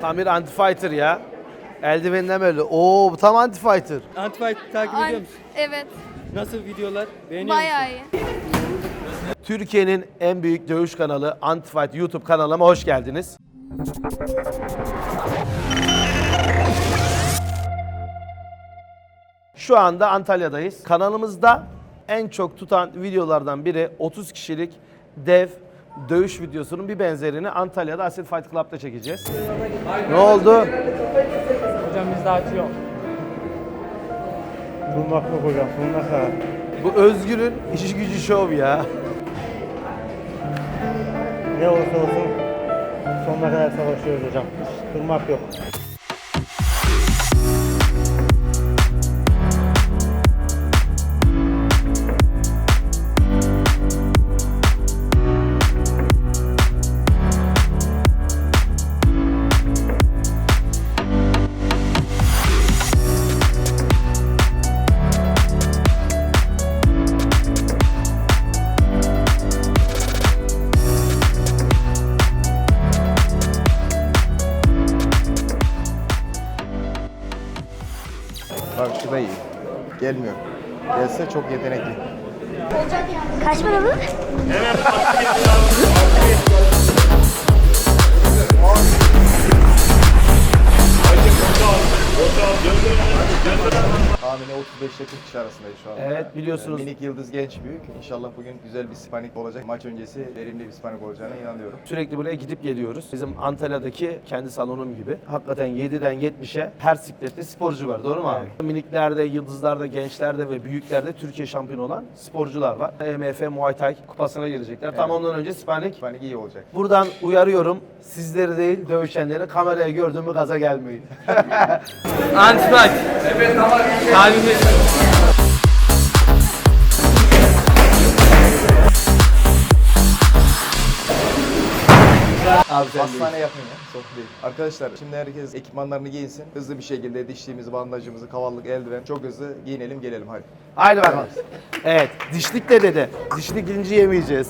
Tam bir anti-fighter ya. Eldiveninden böyle. Oo bu tam anti-fighter. Antifight takip Ay, ediyor musun? evet. Nasıl videolar? Beğeniyor Bayağı musun? iyi. Türkiye'nin en büyük dövüş kanalı Antifight YouTube kanalıma hoş geldiniz. Şu anda Antalya'dayız. Kanalımızda en çok tutan videolardan biri 30 kişilik dev dövüş videosunun bir benzerini Antalya'da Asil Fight Club'da çekeceğiz. Ne oldu? Hocam biz de açıyor. Durmak yok hocam, sonuna kadar. Bu Özgür'ün işi gücü şov ya. Ne olursa olsun sonuna kadar savaşıyoruz hocam. Durmak yok. Gelmiyor. Gelse çok yetenekli. Arasındayız şu anda. Evet, biliyorsunuz. Minik Yıldız genç büyük. İnşallah bugün güzel bir spanik olacak. Maç öncesi verimli bir spanik olacağına inanıyorum. Sürekli buraya gidip geliyoruz. Bizim Antalya'daki kendi salonum gibi. Hakikaten 7'den 70'e her siklette sporcu var. Doğru mu abi? Miniklerde, yıldızlarda, gençlerde ve büyüklerde Türkiye şampiyonu olan sporcular var. EMF Muay Thai kupasına girecekler. Tam ondan önce Spanik. Spanik iyi olacak. Buradan uyarıyorum. Sizleri değil dövüşenleri kameraya gördüğümü gaza gelmeyin. Antifight. Evet tamam. Kalbimiz. Abi sen Hastane yakın ya. Çok değil. Arkadaşlar şimdi herkes ekipmanlarını giyinsin. Hızlı bir şekilde dişliğimizi, bandajımızı, kavallık, eldiven çok hızlı giyinelim gelelim hadi. Haydi bakalım. Evet. Dişlik de dedi. Dişlik inci yemeyeceğiz.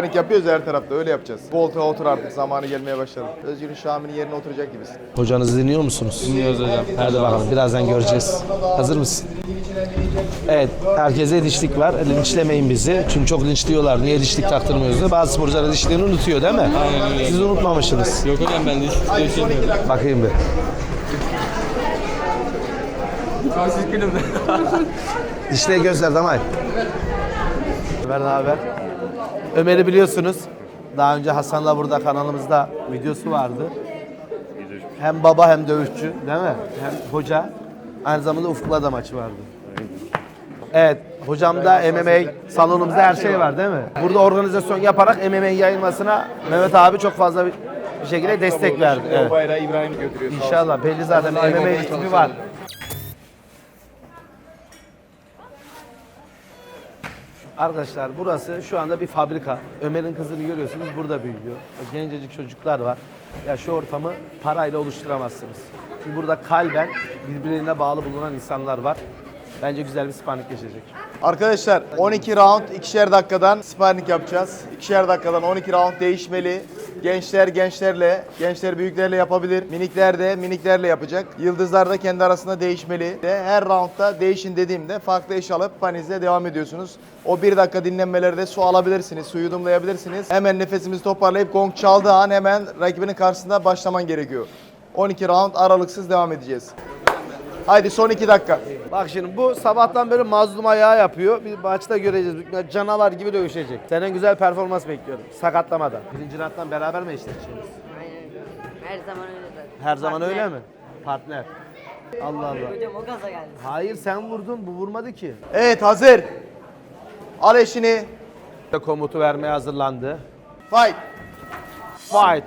Spanik yapıyoruz her tarafta öyle yapacağız. Koltuğa otur artık zamanı gelmeye başladı. Özgür'ün Şami'nin yerine oturacak gibisin. Hocanızı dinliyor musunuz? Dinliyoruz hocam. Hadi bakalım birazdan göreceğiz. Hazır mısın? Evet, herkese dişlik var. Linçlemeyin bizi. Çünkü çok linçliyorlar. Niye dişlik taktırmıyoruz diye. Bazı sporcular dişliğini unutuyor değil mi? Aynen öyle. Siz unutmamışsınız. Yok hocam ben de hiç dövüşemiyorum. Bakayım bir. Siz gülüm. Dişliğe gözler damay. Ne haber? Ömer'i biliyorsunuz. Daha önce Hasan'la burada kanalımızda videosu vardı. Hem baba hem dövüşçü değil mi? Hem hoca. Aynı zamanda Ufuk'la da maçı vardı. Evet, hocamda MMA salonumuzda her şey var değil mi? Burada organizasyon yaparak MMA yayılmasına Mehmet abi çok fazla bir şekilde destek verdi. Evet. bayrağı İbrahim götürüyor. İnşallah belli zaten MMA ekibi var. Arkadaşlar burası şu anda bir fabrika. Ömer'in kızını görüyorsunuz burada büyüyor. Gencecik çocuklar var. Ya şu ortamı parayla oluşturamazsınız. Çünkü burada kalben birbirine bağlı bulunan insanlar var. Bence güzel bir spanik geçecek. Arkadaşlar 12 round ikişer dakikadan sparring yapacağız. İkişer dakikadan 12 round değişmeli. Gençler gençlerle, gençler büyüklerle yapabilir. Minikler de miniklerle yapacak. Yıldızlar da kendi arasında değişmeli. De her roundda değişin dediğimde farklı eş alıp panizle devam ediyorsunuz. O bir dakika dinlenmelerde su alabilirsiniz, su yudumlayabilirsiniz. Hemen nefesimizi toparlayıp gong çaldığı an hemen rakibinin karşısında başlaman gerekiyor. 12 round aralıksız devam edeceğiz. Haydi son 2 dakika. Bak şimdi bu sabahtan beri mazlum ayağı yapıyor. Bir maçta göreceğiz. Canavar gibi dövüşecek. Senden güzel performans bekliyorum. Sakatlamadan. Birinci rounddan beraber mi eşleşeceğiz? Her zaman öyle zaten. Her zaman Partner. öyle mi? Partner. Allah Allah. Hocam o gaza geldi. Hayır sen vurdun bu vurmadı ki. Evet hazır. Al eşini. Komutu vermeye hazırlandı. Fight. Fight.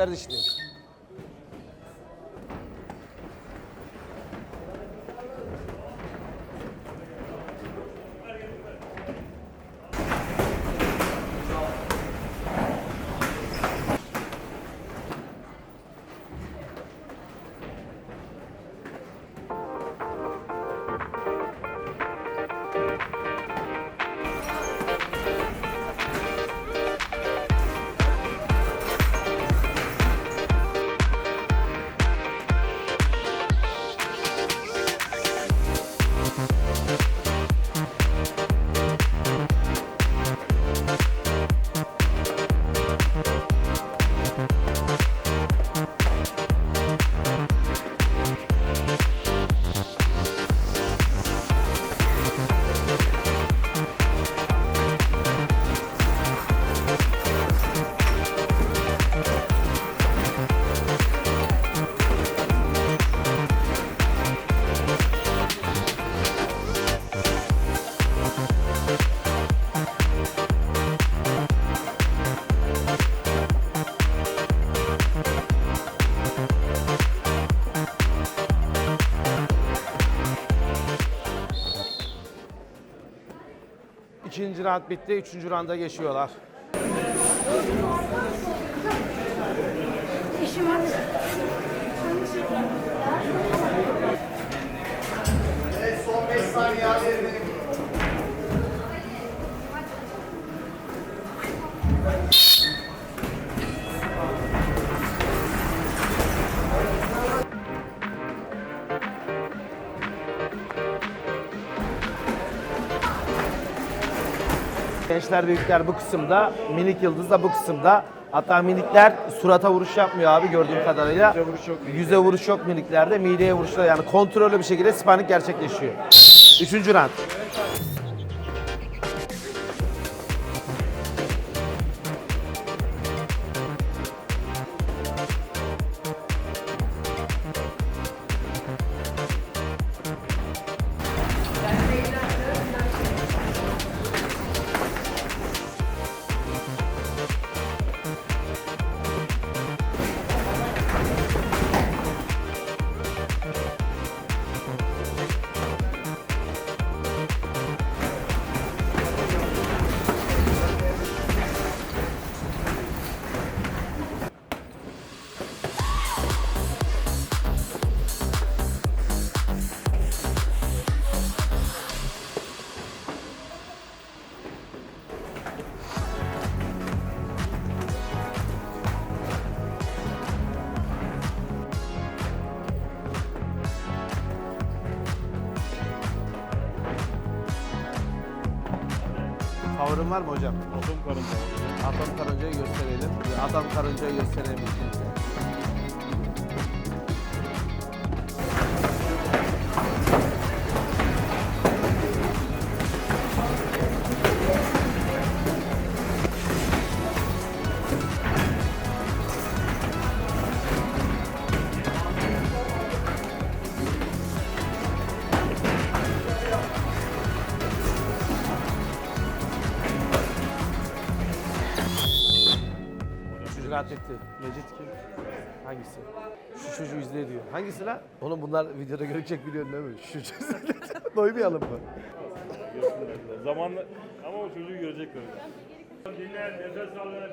Göster dişini. İkinci round bitti, üçüncü rounda geçiyorlar. Gençler büyükler bu kısımda, minik yıldız da bu kısımda. Hatta minikler surata vuruş yapmıyor abi gördüğüm kadarıyla. Yüze vuruş yok. Yüze vuruş yok miniklerde, mideye vuruşlar yani kontrollü bir şekilde sparring gerçekleşiyor. Üçüncü round. Var mı hocam? Atom karınca. Atom karıncayı gösterelim. Atom karıncayı gösterelim ikimize. Çocuk atletti. Mecit kim? Hangisi? Şu çocuğu izle diyor. Hangisi lan? Oğlum bunlar videoda görecek biliyorsun değil mi? Şu çocuğu Doymayalım mı? Zamanla ama o çocuğu görecekler. Dinler, nefes. Tamamen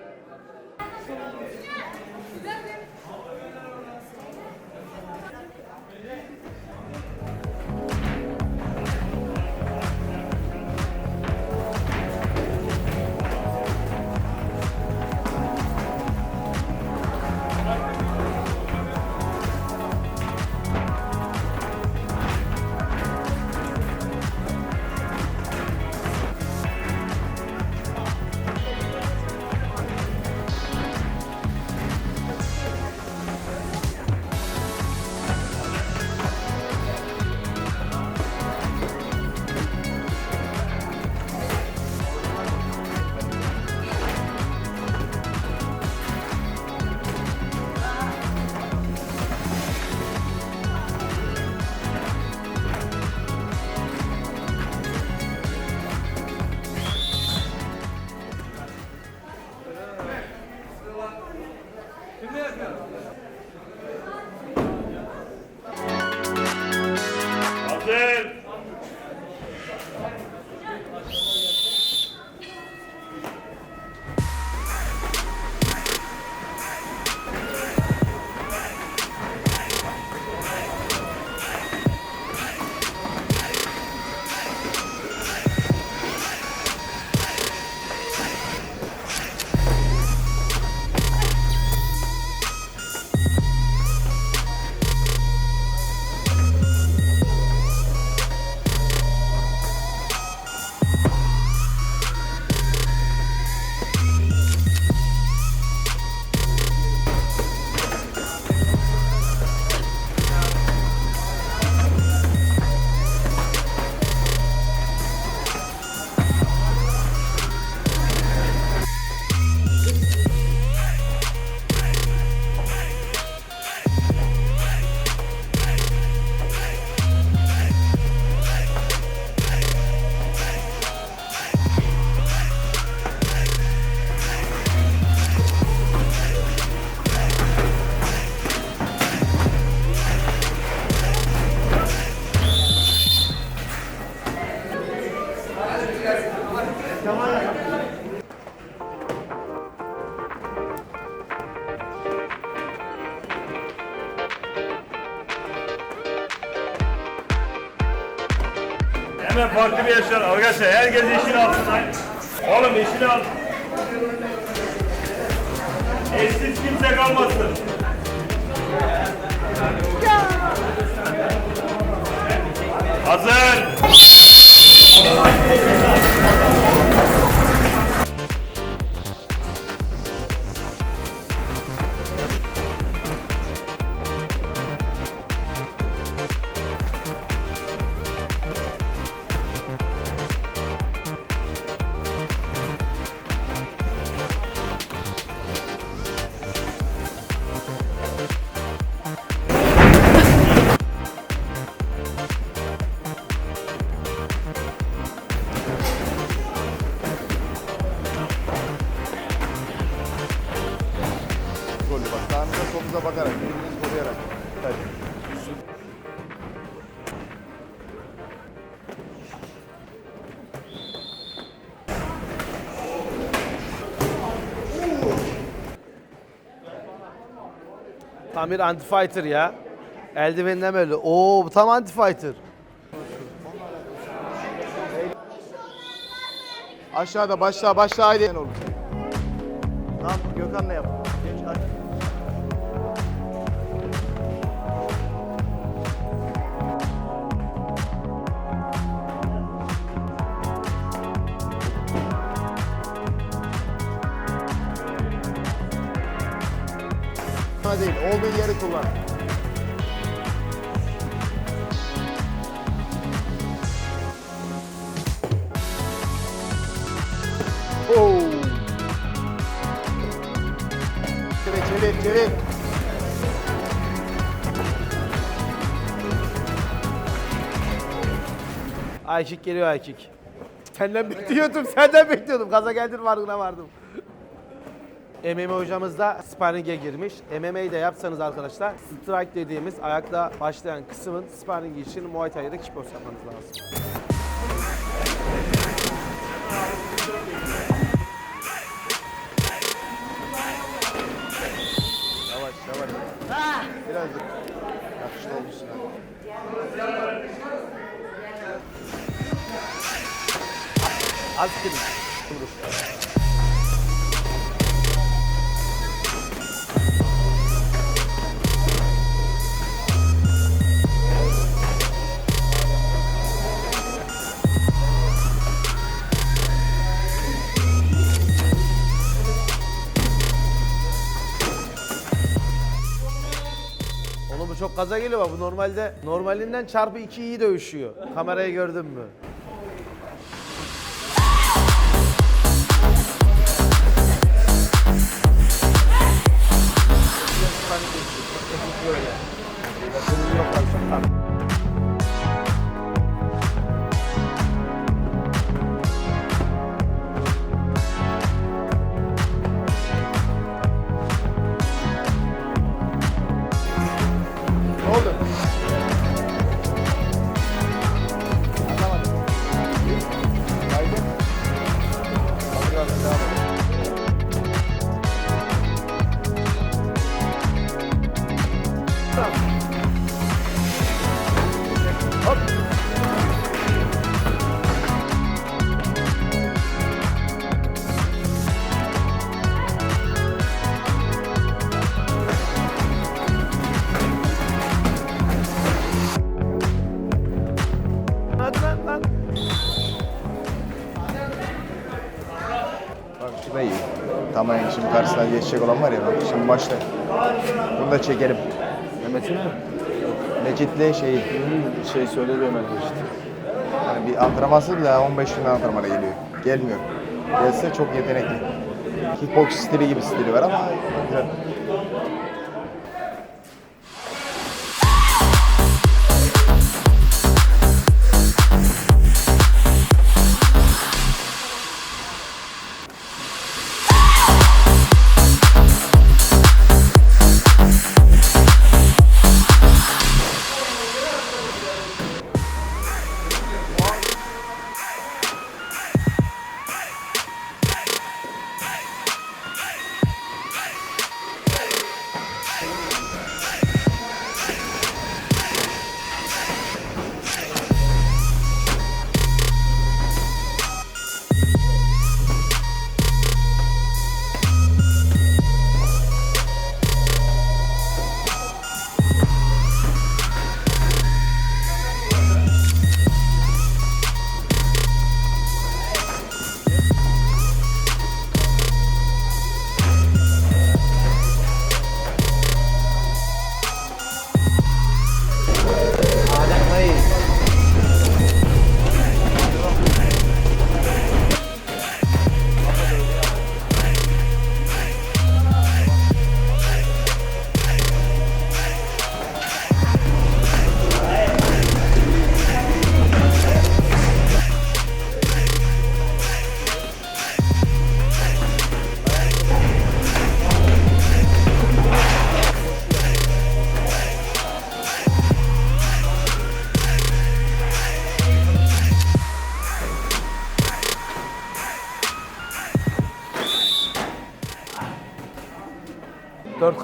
herkes yeşil alsın. Oğlum yeşil al. Tam bir anti-fighter ya. Eldiveninden böyle. Oo tam anti-fighter. Aşağıda başla başla haydi. Gökhan'la yap. Geç hadi. Değil, olduğu yeri kullan. Oo. Çevir, çevir, çevir. Aykik geliyor Aykik. Senden bekliyordum, senden bekliyordum. Gaza geldin farkına vardım. MMA hocamız da sparring'e girmiş. MMA'yi de yapsanız arkadaşlar strike dediğimiz ayakta başlayan kısmın sparring için Muay Thai'de da kickbox yapmanız lazım. Yavaş, yavaş. Birazcık yakışıklı olmuşsun. Az kırın. Oğlum gaza geliyor bak bu normalde normalinden çarpı 2 iyi dövüşüyor. Kamerayı gördün mü? Tamam şimdi karşısına geçecek olan var ya bak şimdi başla. Bunu da çekelim. Mehmet'in mi? Mecit'le şeyi. Şey söyledi Ömer işte. Yani bir antrenmansız bile 15 gün antrenmana geliyor. Gelmiyor. Gelse çok yetenekli. Kickbox stili gibi stili var ama güzel.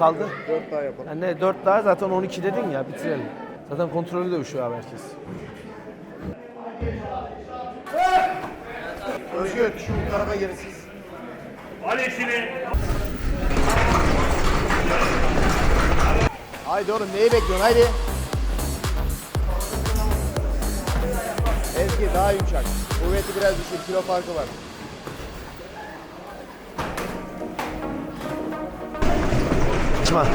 Kaldı. 4 daha yapalım. Yani ne 4 daha zaten 12 dedin ya bitirelim. Zaten kontrollü dövüşüyor abi herkes. Özgür şu tarafa gelin siz. Al eşini. Haydi oğlum neyi bekliyorsun haydi. Ezgi daha yumuşak. Kuvveti biraz düşük. Kilo farkı var. Açma.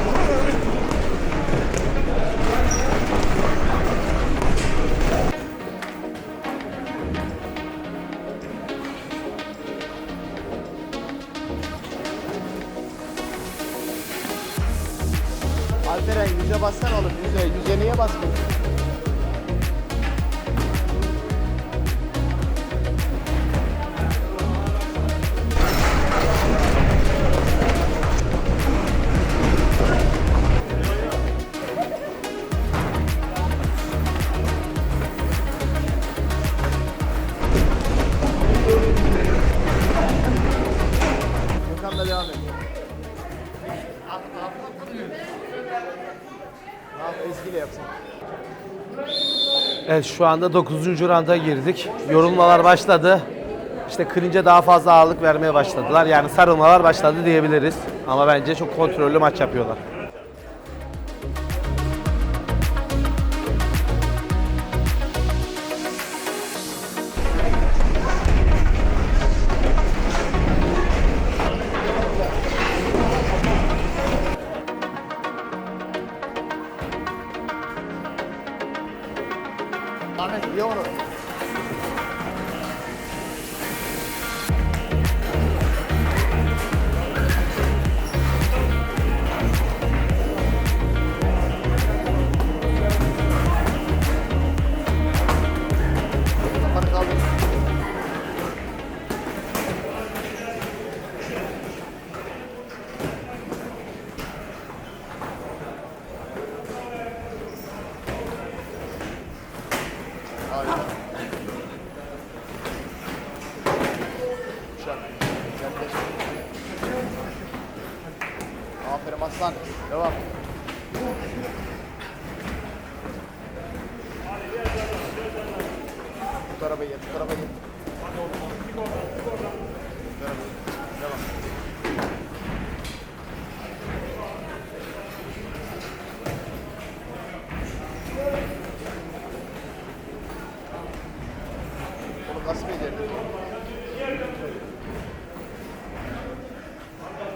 Alperen yüze bassan oğlum yüze. Yüze niye basmıyorsun? Evet şu anda 9. randa girdik. Yorulmalar başladı. İşte clinch'e daha fazla ağırlık vermeye başladılar. Yani sarılmalar başladı diyebiliriz. Ama bence çok kontrollü maç yapıyorlar.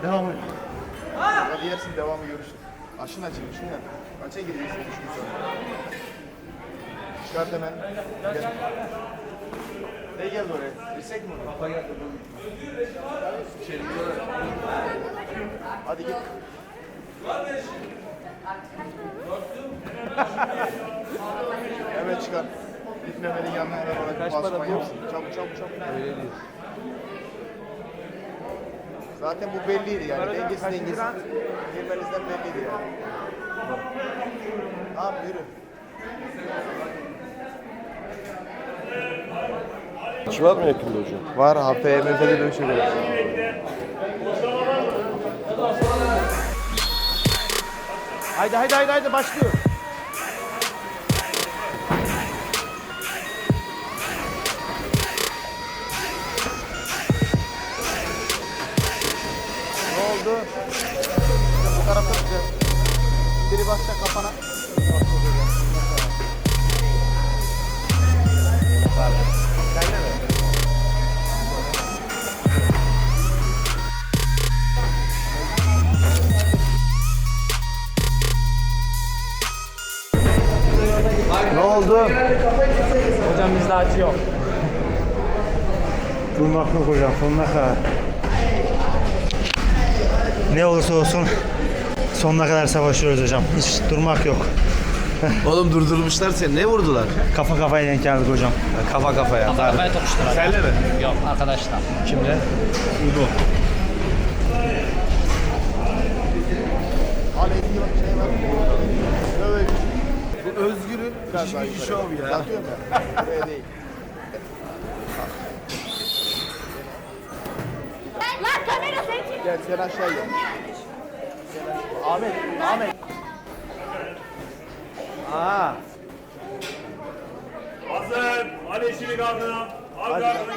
Devam et. Hadi yersin devamı görüşürüz. Aşın açın, şunu yap. Kaça gireceksin üç gün sonra? Çıkart hemen. Gel. Ne geldi oraya? Dirsek mi? Kafa geldi. Hadi git. Hemen çıkar. Git Mehmet'in yanına hemen ona bir pansuman yapsın. Çabuk çabuk çabuk. Öyle değil. Zaten bu belliydi yani. Dengesi dengesi. Girmenizden belliydi yani. Tamam yürü. Maç var mı yakında hocam? Var HPMF'de dövüşebilir. Haydi haydi haydi haydi başlıyor. Oldu? Bu tarafta güzel. Biri basacak kafana. Ne oldu? Hocam bizde acı yok. Durmak yok hocam sonuna kadar. Ne olursa olsun sonuna kadar savaşıyoruz hocam. Hiç durmak yok. Oğlum durdurmuşlar seni. Ne vurdular? Kafa kafaya denk geldik hocam. Kafa kafaya. Kafa Kafaya tokuştular. Senle mi? Yok arkadaşlar. Kimle? Şey. Evet. Bu Özgür'ün yukarı. şov ya. Ya. Buraya değil. Lan kamera seni çekiyor. Gel sen aşağı gel. Ahmet, Ahmet. Aa, Hazır. Hadi işini gardına. Al gardına.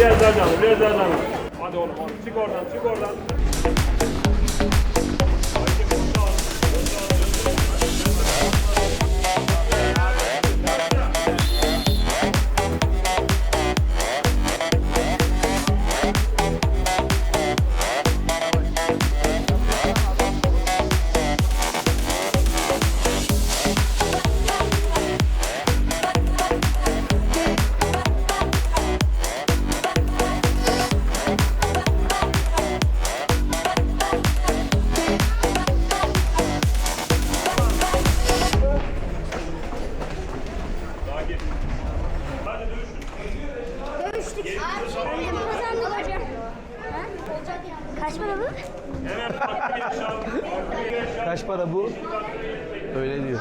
Biraz daha canım, biraz daha canım. Hadi oğlum, oğlum. Çık oradan, çık oradan. Kaç para bu? kaç para bu? Öyle diyor.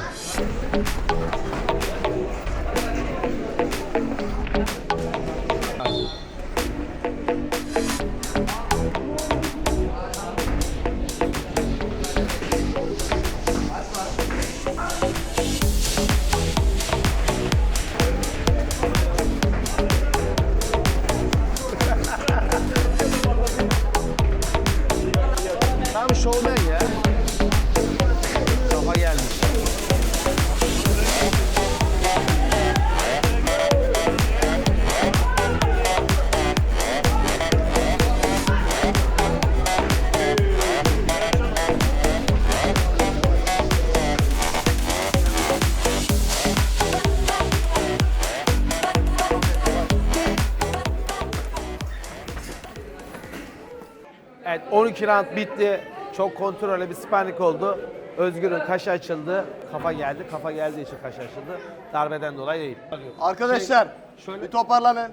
Evet 12 round bitti. Çok kontrollü bir sparring oldu. Özgür'ün kaşı açıldı. Kafa geldi. Kafa geldiği için kaşı açıldı. Darbeden dolayı değil. Arkadaşlar şöyle- bir toparlanın.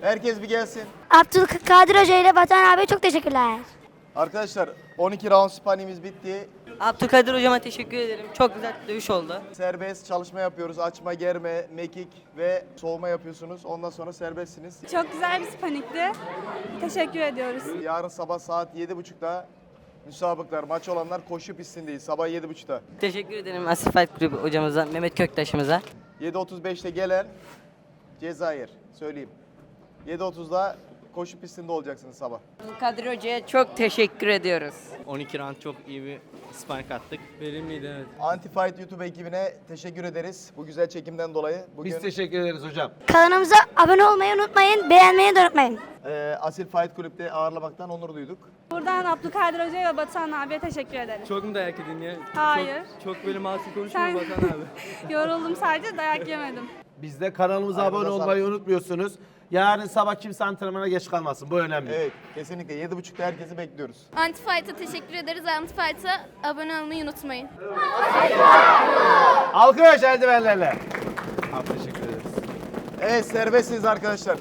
Herkes bir gelsin. Abdülkadir Hoca ile Batuhan abi çok teşekkürler. Arkadaşlar 12 round sparringimiz bitti. Abdülkadir hocama teşekkür ederim. Çok güzel dövüş oldu. Serbest çalışma yapıyoruz. Açma, germe, mekik ve soğuma yapıyorsunuz. Ondan sonra serbestsiniz. Çok güzel bir spanikti. Teşekkür ediyoruz. Yarın sabah saat 7.30'da müsabıklar, maç olanlar koşu pistindeyiz. Sabah 7.30'da. Teşekkür ederim Asil Fight Kulübü hocamıza, Mehmet Köktaş'ımıza. 7.35'te gelen Cezayir. Söyleyeyim. 7.30'da koşu pistinde olacaksınız sabah. Kadir Hoca'ya çok teşekkür ediyoruz. 12 round çok iyi bir spark attık. Verimliydi evet. Antifight YouTube ekibine teşekkür ederiz bu güzel çekimden dolayı. Bugün Biz teşekkür ederiz hocam. Kanalımıza abone olmayı unutmayın. Beğenmeyi de unutmayın. e, Asil Fight Kulüp'te ağırlamaktan onur duyduk. Buradan Abdülkadir Hoca'ya ve Batuhan abiye teşekkür ederim. Çok mu dayak yedin ya? Hayır. Çok, çok böyle masum konuşma Sen- Batuhan abi. Yoruldum sadece dayak yemedim. Biz de kanalımıza Ayağınıza abone olmayı unutmuyorsunuz. Yarın sabah kimse antrenmana geç kalmasın. Bu önemli. Evet kesinlikle 7.30'da herkesi bekliyoruz. Antifight'a teşekkür ederiz. Antifight'a abone olmayı unutmayın. Alkış eldivenlerle. Abi teşekkür ederiz. Evet serbestsiniz arkadaşlar.